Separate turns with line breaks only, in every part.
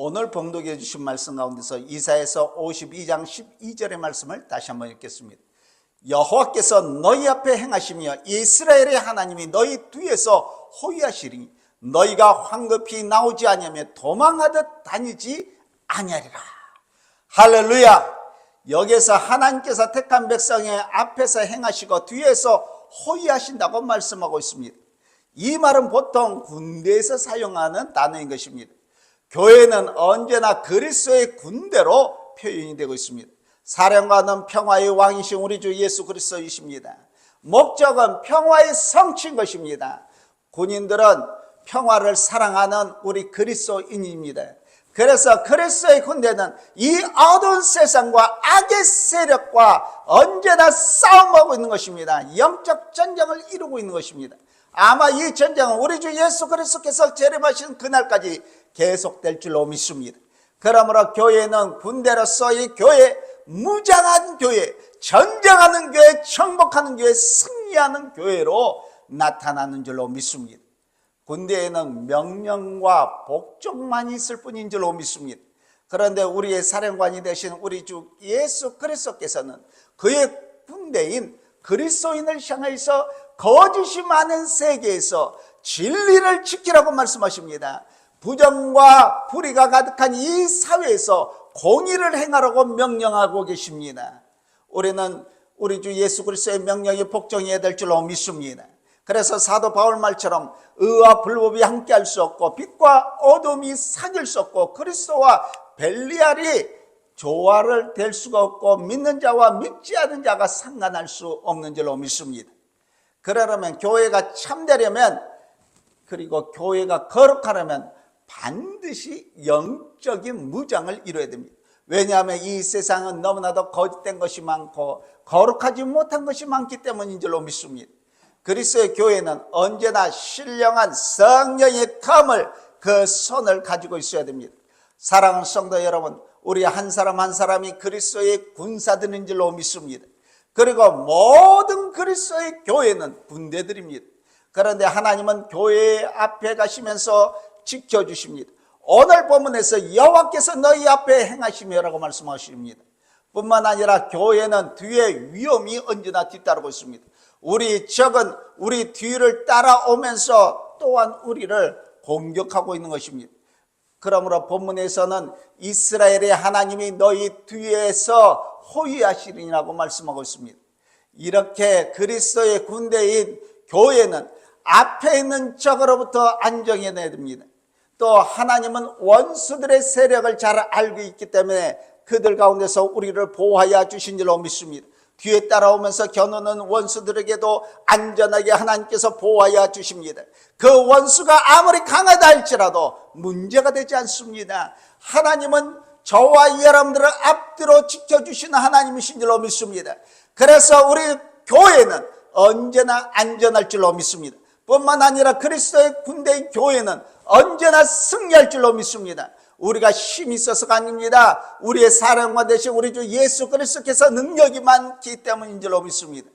오늘 봉독해 주신 말씀 가운데서 이사에서 52장 12절의 말씀을 다시 한번 읽겠습니다. 여호와께서 너희 앞에 행하시며 이스라엘의 하나님이 너희 뒤에서 호위하시리니 너희가 황급히 나오지 아니하며 도망하듯 다니지 아니하리라. 할렐루야. 여기에서 하나님께서 택한 백성의 앞에서 행하시고 뒤에서 호위하신다고 말씀하고 있습니다. 이 말은 보통 군대에서 사용하는 단어인 것입니다. 교회는 언제나 그리스도의 군대로 표현이 되고 있습니다. 사령관은 평화의 왕이신 우리 주 예수 그리스도이십니다. 목적은 평화의 성취인 것입니다. 군인들은 평화를 사랑하는 우리 그리스도인입니다. 그래서 그리스도의 군대는 이 어두운 세상과 악의 세력과 언제나 싸움하고 있는 것입니다. 영적 전쟁을 이루고 있는 것입니다. 아마 이 전쟁은 우리 주 예수 그리스도께서 재림하신 그날까지 계속될 줄로 믿습니다. 그러므로 교회는 군대로서의 교회, 무장한 교회, 전쟁하는 교회, 정복하는 교회, 승리하는 교회로 나타나는 줄로 믿습니다. 군대에는 명령과 복종만 있을 뿐인 줄로 믿습니다. 그런데 우리의 사령관이 되신 우리 주 예수 그리스도께서는 그의 군대인 그리스도인을 향해서 거짓이 많은 세계에서 진리를 지키라고 말씀하십니다. 부정과 불의가 가득한 이 사회에서 공의를 행하라고 명령하고 계십니다. 우리는 우리 주 예수 그리스도의 명령이 복종해야 될 줄로 믿습니다. 그래서 사도 바울 말처럼 의와 불법이 함께할 수 없고 빛과 어둠이 사귈 수 없고 그리스도와 벨리알이 조화를 될 수가 없고 믿는 자와 믿지 않는 자가 상관할 수 없는 줄로 믿습니다. 그러려면 교회가 참되려면 그리고 교회가 거룩하려면 반드시 영적인 무장을 이루어야 됩니다. 왜냐하면 이 세상은 너무나도 거짓된 것이 많고 거룩하지 못한 것이 많기 때문인 줄로 믿습니다. 그리스도의 교회는 언제나 신령한 성령의 컴을 그 손을 가지고 있어야 됩니다. 사랑하는 성도 여러분, 우리 한 사람 한 사람이 그리스도의 군사들인 줄로 믿습니다. 그리고 모든 그리스도의 교회는 군대들입니다. 그런데 하나님은 교회 앞에 가시면서 지켜주십니다. 오늘 본문에서 여호와께서 너희 앞에 행하시며라고 말씀하십니다. 뿐만 아니라 교회는 뒤에 위험이 언제나 뒤따르고 있습니다. 우리 적은 우리 뒤를 따라오면서 또한 우리를 공격하고 있는 것입니다. 그러므로 본문에서는 이스라엘의 하나님이 너희 뒤에서 호위하시리라고 말씀하고 있습니다. 이렇게 그리스도의 군대인 교회는 앞에 있는 적으로부터 안정해야 됩니다. 또 하나님은 원수들의 세력을 잘 알고 있기 때문에 그들 가운데서 우리를 보호하여 주신 줄로 믿습니다. 뒤에 따라오면서 겨누는 원수들에게도 안전하게 하나님께서 보호하여 주십니다. 그 원수가 아무리 강하다 할지라도 문제가 되지 않습니다. 하나님은 저와 여러분들을 앞뒤로 지켜주시는 하나님이신 줄로 믿습니다. 그래서 우리 교회는 언제나 안전할 줄로 믿습니다. 뿐만 아니라 그리스도의 군대인 교회는 언제나 승리할 줄로 믿습니다. 우리가 힘이 있어서가 아닙니다. 우리의 사랑과 대신 우리 주 예수 그리스도께서 능력이 많기 때문인 줄로 믿습니다.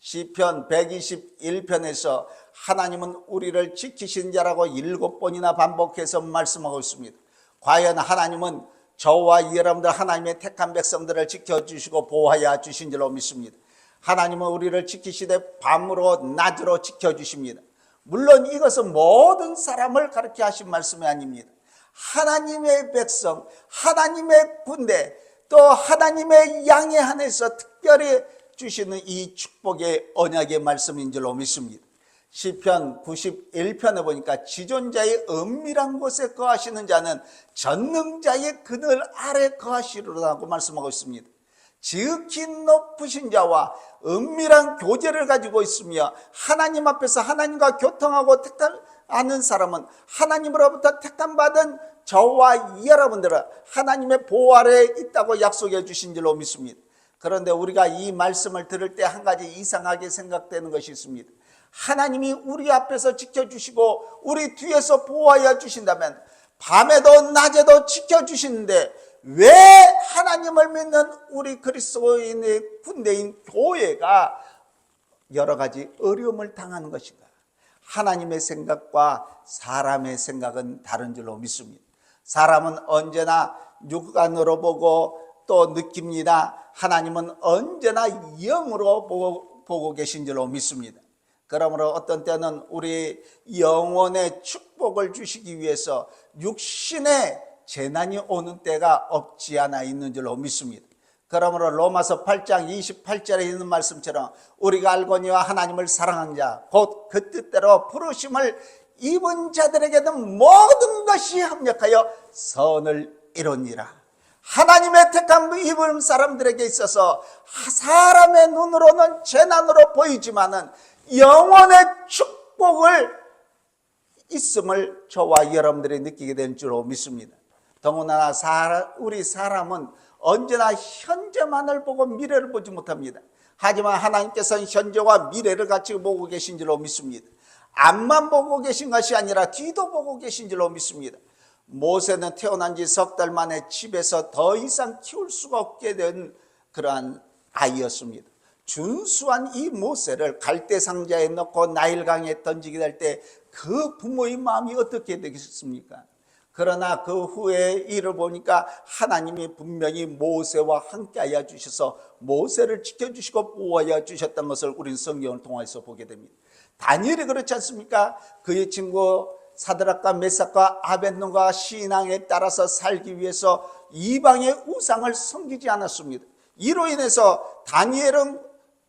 시편 121편에서 하나님은 우리를 지키신 자라고 일곱 번이나 반복해서 말씀하고 있습니다. 과연 하나님은 저와 여러분들 하나님의 택한 백성들을 지켜주시고 보호하여 주신 줄로 믿습니다. 하나님은 우리를 지키시되 밤으로 낮으로 지켜주십니다. 물론 이것은 모든 사람을 가르쳐 하신 말씀이 아닙니다. 하나님의 백성, 하나님의 군대, 또 하나님의 양에 한해서 특별히 주시는 이 축복의 언약의 말씀인 줄로 믿습니다. 시편 91편에 보니까 지존자의 은밀한 곳에 거하시는 자는 전능자의 그늘 아래 거하시리라고 말씀하고 있습니다. 지극히 높으신 자와 은밀한 교제를 가지고 있으며 하나님 앞에서 하나님과 교통하고 택하는 사람은 하나님으로부터 택함받은 저와 여러분들은 하나님의 보호 아래에 있다고 약속해 주신 줄로 믿습니다. 그런데 우리가 이 말씀을 들을 때 한 가지 이상하게 생각되는 것이 있습니다. 하나님이 우리 앞에서 지켜주시고 우리 뒤에서 보호하여 주신다면 밤에도 낮에도 지켜주시는데 왜 하나님을 믿는 우리 그리스도인의 군대인 교회가 여러 가지 어려움을 당하는 것인가? 하나님의 생각과 사람의 생각은 다른 줄로 믿습니다. 사람은 언제나 육안으로 보고 또 느낍니다. 하나님은 언제나 영으로 보고, 보고 계신 줄로 믿습니다. 그러므로 어떤 때는 우리 영혼의 축복을 주시기 위해서 육신의 재난이 오는 때가 없지 않아 있는 줄로 믿습니다. 그러므로 로마서 8장 28절에 있는 말씀처럼 우리가 알거니와 하나님을 사랑한 자, 곧 그 뜻대로 부르심을 입은 자들에게는 모든 것이 합력하여 선을 이루니라. 하나님의 택한 입은 사람들에게 있어서 사람의 눈으로는 재난으로 보이지만은 영원의 축복을 있음을 저와 여러분들이 느끼게 된 줄로 믿습니다. 사람, 우리 사람은 언제나 현재만을 보고 미래를 보지 못합니다. 하지만 하나님께서는 현재와 미래를 같이 보고 계신 줄로 믿습니다. 앞만 보고 계신 것이 아니라 뒤도 보고 계신 줄로 믿습니다. 모세는 태어난 지 석 달 만에 집에서 더 이상 키울 수가 없게 된 그러한 아이였습니다. 준수한 이 모세를 갈대 상자에 넣고 나일강에 던지게 될 때 그 부모의 마음이 어떻게 되겠습니까? 그러나 그 후에 일을 보니까 하나님이 분명히 모세와 함께하여 주셔서 모세를 지켜주시고 보호하여 주셨던 것을 우리는 성경을 통해서 보게 됩니다. 다니엘이 그렇지 않습니까? 그의 친구 사드락과 메삭과 아벤노가 신앙에 따라서 살기 위해서 이방의 우상을 섬기지 않았습니다. 이로 인해서 다니엘은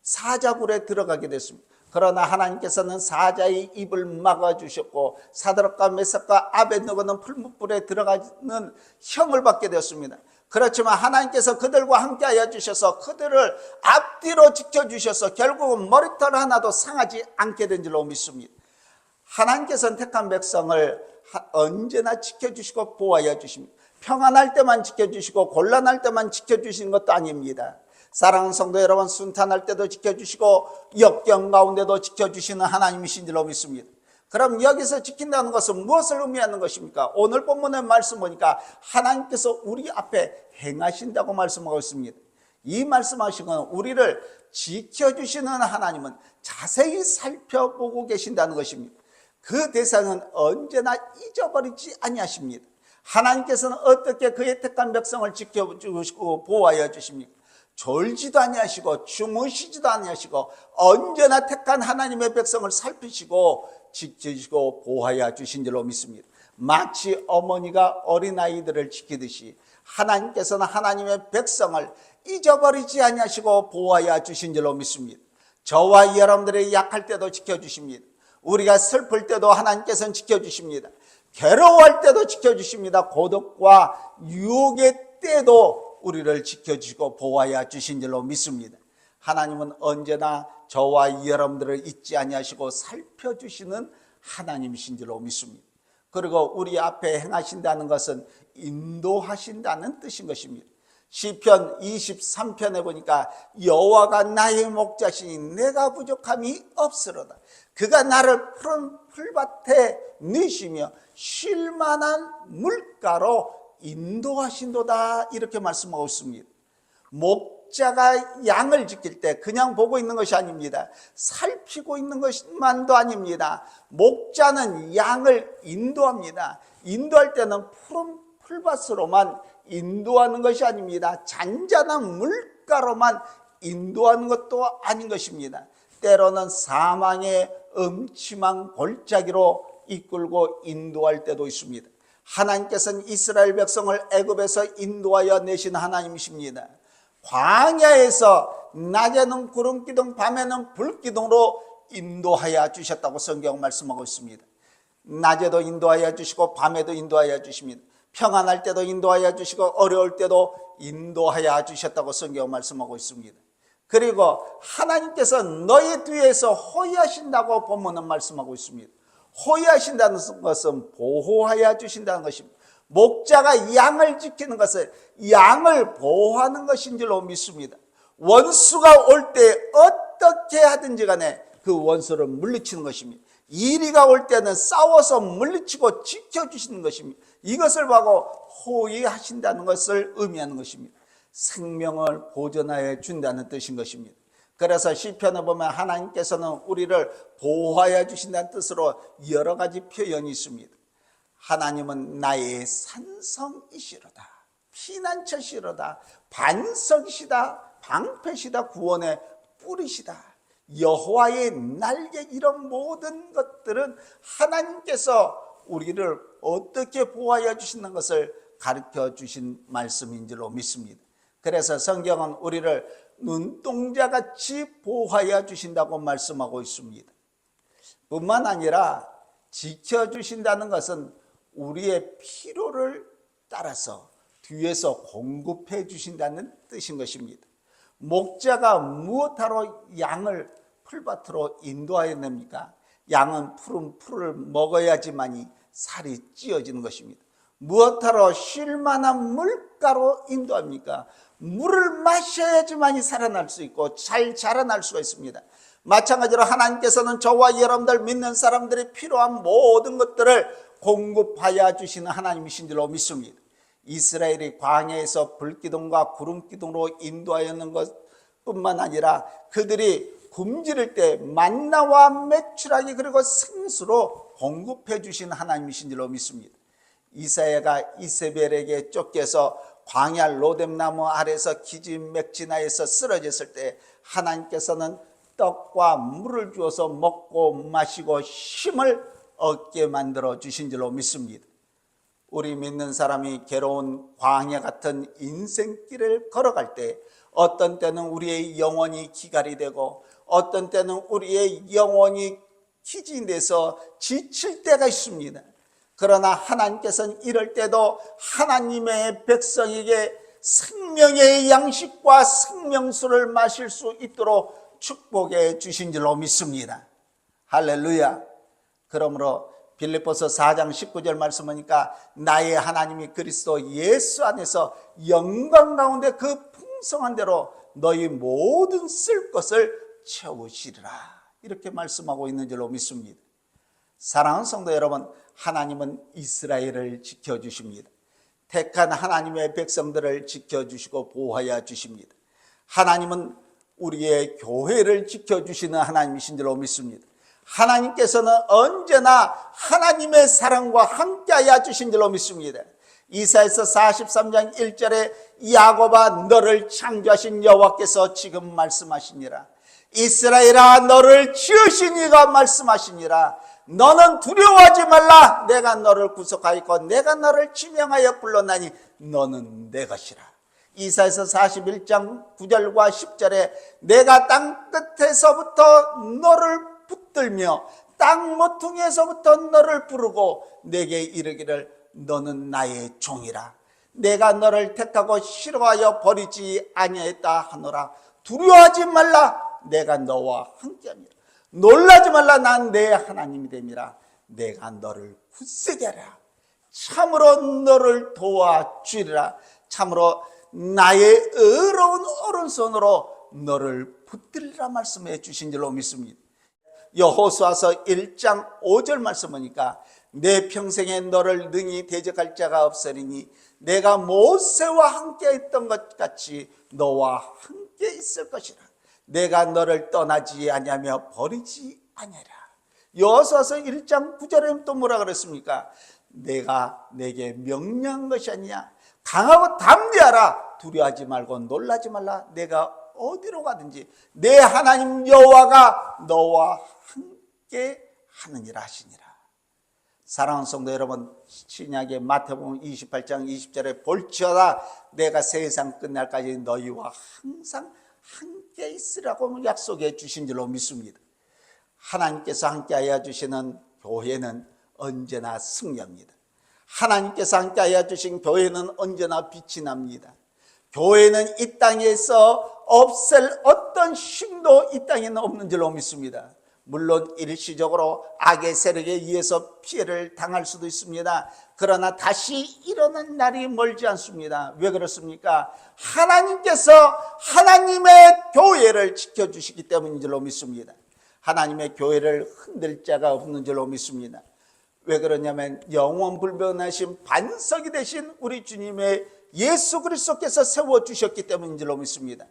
사자굴에 들어가게 됐습니다. 그러나 하나님께서는 사자의 입을 막아 주셨고 사드락과 메삭과 아벤노고는 풀무불에 들어가는 형을 받게 되었습니다. 그렇지만 하나님께서 그들과 함께하여 주셔서 그들을 앞뒤로 지켜 주셔서 결국은 머리털 하나도 상하지 않게 된 줄로 믿습니다. 하나님께서는 택한 백성을 언제나 지켜주시고 보호하여 주십니다. 평안할 때만 지켜주시고 곤란할 때만 지켜주시는 것도 아닙니다. 사랑하는 성도 여러분, 순탄할 때도 지켜주시고 역경 가운데도 지켜주시는 하나님이신 줄로 믿습니다. 그럼 여기서 지킨다는 것은 무엇을 의미하는 것입니까? 오늘 본문의 말씀 보니까 하나님께서 우리 앞에 행하신다고 말씀하고 있습니다. 이 말씀하신 건 우리를 지켜주시는 하나님은 자세히 살펴보고 계신다는 것입니다. 그 대상은 언제나 잊어버리지 아니하십니다. 하나님께서는 어떻게 그의 택한 백성을 지켜주시고 보호하여 주십니까? 졸지도 아니하시고 주무시지도 아니하시고 언제나 택한 하나님의 백성을 살피시고 지켜주시고 보호하여 주신 줄로 믿습니다. 마치 어머니가 어린아이들을 지키듯이 하나님께서는 하나님의 백성을 잊어버리지 아니하시고 보호하여 주신 줄로 믿습니다. 저와 여러분들의 약할 때도 지켜주십니다. 우리가 슬플 때도 하나님께서는 지켜주십니다. 괴로워할 때도 지켜주십니다. 고독과 유혹의 때도 우리를 지켜주시고 보호하여 주신 줄로 믿습니다. 하나님은 언제나 저와 여러분들을 잊지 아니하시고 살펴주시는 하나님이신 줄로 믿습니다. 그리고 우리 앞에 행하신다는 것은 인도하신다는 뜻인 것입니다. 시편 23편에 보니까 여호와가 나의 목자시니 내가 부족함이 없으로다. 그가 나를 푸른 풀밭에 누시며 쉴만한 물가로 인도하신도다 이렇게 말씀하고 있습니다. 목자가 양을 지킬 때 그냥 보고 있는 것이 아닙니다. 살피고 있는 것만도 아닙니다. 목자는 양을 인도합니다. 인도할 때는 푸른 풀밭으로만 인도하는 것이 아닙니다. 잔잔한 물가로만 인도하는 것도 아닌 것입니다. 때로는 사망의 음침한 골짜기로 이끌고 인도할 때도 있습니다. 하나님께서는 이스라엘 백성을 애굽에서 인도하여 내신 하나님이십니다. 광야에서 낮에는 구름 기둥, 밤에는 불 기둥으로 인도하여 주셨다고 성경 말씀하고 있습니다. 낮에도 인도하여 주시고 밤에도 인도하여 주십니다. 평안할 때도 인도하여 주시고 어려울 때도 인도하여 주셨다고 성경 말씀하고 있습니다. 그리고 하나님께서 너희 뒤에서 호위하신다고 본문은 말씀하고 있습니다. 호위하신다는 것은 보호하여 주신다는 것입니다. 목자가 양을 지키는 것은 양을 보호하는 것인 줄로 믿습니다. 원수가 올 때 어떻게 하든지 간에 그 원수를 물리치는 것입니다. 이리가 올 때는 싸워서 물리치고 지켜주시는 것입니다. 이것을 보고 호위하신다는 것을 의미하는 것입니다. 생명을 보존하여 준다는 뜻인 것입니다. 그래서 시편을 보면 하나님께서는 우리를 보호하여 주신다는 뜻으로 여러 가지 표현이 있습니다. 하나님은 나의 산성이시로다. 피난처시로다. 반석이시다. 방패시다. 구원의 뿌리시다. 여호와의 날개 이런 모든 것들은 하나님께서 우리를 어떻게 보호하여 주시는 것을 가르쳐 주신 말씀인 줄로 믿습니다. 그래서 성경은 우리를 눈동자 같이 보호하여 주신다고 말씀하고 있습니다. 뿐만 아니라 지켜주신다는 것은 우리의 필요를 따라서 뒤에서 공급해 주신다는 뜻인 것입니다. 목자가 무엇하러 양을 풀밭으로 인도하여 냅니까? 양은 푸른 풀을 먹어야지만이 살이 찌어지는 것입니다. 무엇하러 쉴 만한 물가로 인도합니까? 물을 마셔야지만이 살아날 수 있고 잘 자라날 수가 있습니다. 마찬가지로 하나님께서는 저와 여러분들 믿는 사람들이 필요한 모든 것들을 공급하여 주시는 하나님이신 줄로 믿습니다. 이스라엘이 광야에서 불기둥과 구름기둥으로 인도하였는 것뿐만 아니라 그들이 굶주릴 때 만나와 메추라기 그리고 생수로 공급해 주신 하나님이신 줄로 믿습니다. 이사야가 이세벨에게 쫓겨서 광야 로뎀나무 아래서 기진맥진하에서 쓰러졌을 때 하나님께서는 떡과 물을 주어서 먹고 마시고 힘을 얻게 만들어 주신 줄로 믿습니다. 우리 믿는 사람이 괴로운 광야 같은 인생길을 걸어갈 때 어떤 때는 우리의 영혼이 기갈이 되고 어떤 때는 우리의 영혼이 기진돼서 지칠 때가 있습니다. 그러나 하나님께서는 이럴 때도 하나님의 백성에게 생명의 양식과 생명수를 마실 수 있도록 축복해 주신 줄로 믿습니다. 할렐루야. 그러므로 빌립보서 4장 19절 말씀하니까 나의 하나님이 그리스도 예수 안에서 영광 가운데 그 풍성한 대로 너희 모든 쓸 것을 채우시리라. 이렇게 말씀하고 있는 줄로 믿습니다. 사랑하는 성도 여러분, 하나님은 이스라엘을 지켜주십니다. 택한 하나님의 백성들을 지켜주시고 보호하여 주십니다. 하나님은 우리의 교회를 지켜주시는 하나님이신 줄로 믿습니다. 하나님께서는 언제나 하나님의 사랑과 함께하여 주신 줄로 믿습니다. 이사에서 43장 1절에 야곱아 너를 창조하신 여호와께서 지금 말씀하시니라. 이스라엘아 너를 지으신 이가 말씀하시니라. 너는 두려워하지 말라. 내가 너를 구속하였고 내가 너를 지명하여 불렀나니 너는 내 것이라. 이사에서 41장 9절과 10절에 내가 땅 끝에서부터 너를 붙들며 땅 모퉁이에서부터 너를 부르고 내게 이르기를 너는 나의 종이라. 내가 너를 택하고 싫어하여 버리지 아니하였다 하노라. 두려워하지 말라. 내가 너와 함께함이라. 놀라지 말라. 난 내 하나님이 됨이라. 내가 너를 굳세게 하라. 참으로 너를 도와주리라. 참으로 나의 의로운 오른손으로 너를 붙들리라 말씀해 주신 줄로 믿습니다. 여호수아서 1장 5절 말씀하니까 내 평생에 너를 능히 대적할 자가 없으리니 내가 모세와 함께 했던 것 같이 너와 함께 있을 것이라 내가 너를 떠나지 아니하며 버리지 아니하라. 여호수아서 1장 9절에 또 뭐라 그랬습니까? 내가 내게 명령한 것이 아니냐. 강하고 담대하라. 두려워하지 말고 놀라지 말라. 내가 어디로 가든지 내 하나님 여호와가 너와 함께 하느니라 하시니라. 사랑하는 성도 여러분, 신약의 마태복음 28장 20절에 볼지어다 내가 세상 끝날까지 너희와 항상 함께 있으라고 약속해 주신 줄로 믿습니다. 하나님께서 함께하여 주시는 교회는 언제나 승리합니다. 하나님께서 함께하여 주신 교회는 언제나 빛이 납니다. 교회는 이 땅에서 없앨 어떤 힘도 이 땅에는 없는 줄로 믿습니다. 물론 일시적으로 악의 세력에 의해서 피해를 당할 수도 있습니다. 그러나 다시 일어난 날이 멀지 않습니다. 왜 그렇습니까? 하나님께서 하나님의 교회를 지켜주시기 때문인 줄로 믿습니다. 하나님의 교회를 흔들 자가 없는 줄로 믿습니다. 왜 그러냐면 영원 불변하신 반석이 되신 우리 주님의 예수 그리스도께서 세워 주셨기 때문인 줄로 믿습니다.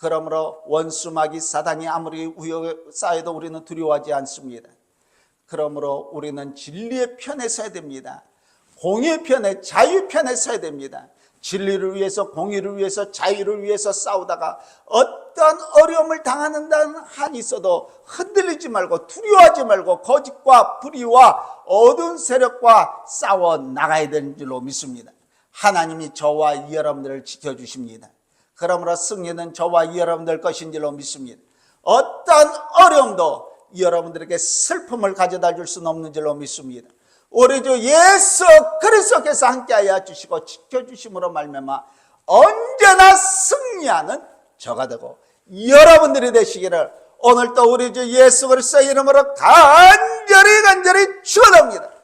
그러므로 원수 마귀 사단이 아무리 우여 쌓여도 우리는 두려워하지 않습니다. 그러므로 우리는 진리의 편에 서야 됩니다. 공의 편에 자유 편에 서야 됩니다. 진리를 위해서 공의를 위해서 자유를 위해서 싸우다가 어떤 어려움을 당하는 한이 있어도 흔들리지 말고 두려워하지 말고 거짓과 불의와 어두운 세력과 싸워 나가야 되는 줄로 믿습니다. 하나님이 저와 여러분들을 지켜주십니다. 그러므로 승리는 저와 여러분들 것인 줄로 믿습니다. 어떤 어려움도 여러분들에게 슬픔을 가져다 줄 수는 없는 줄로 믿습니다. 우리 주 예수 그리스도께서 함께하여 주시고 지켜주심으로 말미암아 언제나 승리하는 저가 되고 여러분들이 되시기를 오늘도 우리 주 예수 그리스도의 이름으로 간절히 간절히 축원합니다.